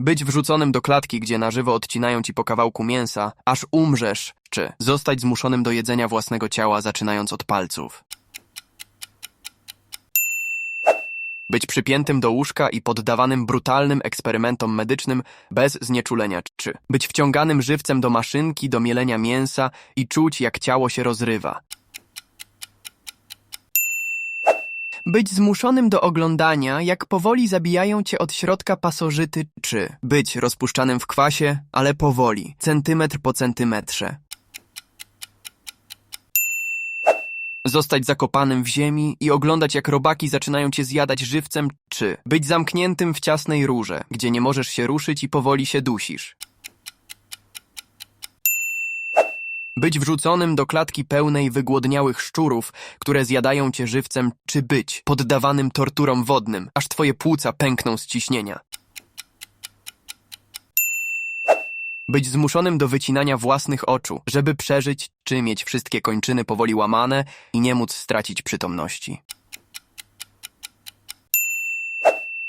Być wrzuconym do klatki, gdzie na żywo odcinają ci po kawałku mięsa, aż umrzesz, czy zostać zmuszonym do jedzenia własnego ciała, zaczynając od palców. Być przypiętym do łóżka i poddawanym brutalnym eksperymentom medycznym bez znieczulenia, czy być wciąganym żywcem do maszynki do mielenia mięsa i czuć, jak ciało się rozrywa. Być zmuszonym do oglądania, jak powoli zabijają cię od środka pasożyty, czy być rozpuszczanym w kwasie, ale powoli, centymetr po centymetrze. Zostać zakopanym w ziemi i oglądać, jak robaki zaczynają cię zjadać żywcem, czy być zamkniętym w ciasnej rurze, gdzie nie możesz się ruszyć i powoli się dusisz. Być wrzuconym do klatki pełnej wygłodniałych szczurów, które zjadają cię żywcem, czy być poddawanym torturom wodnym, aż twoje płuca pękną z ciśnienia. Być zmuszonym do wycinania własnych oczu, żeby przeżyć, czy mieć wszystkie kończyny powoli łamane i nie móc stracić przytomności.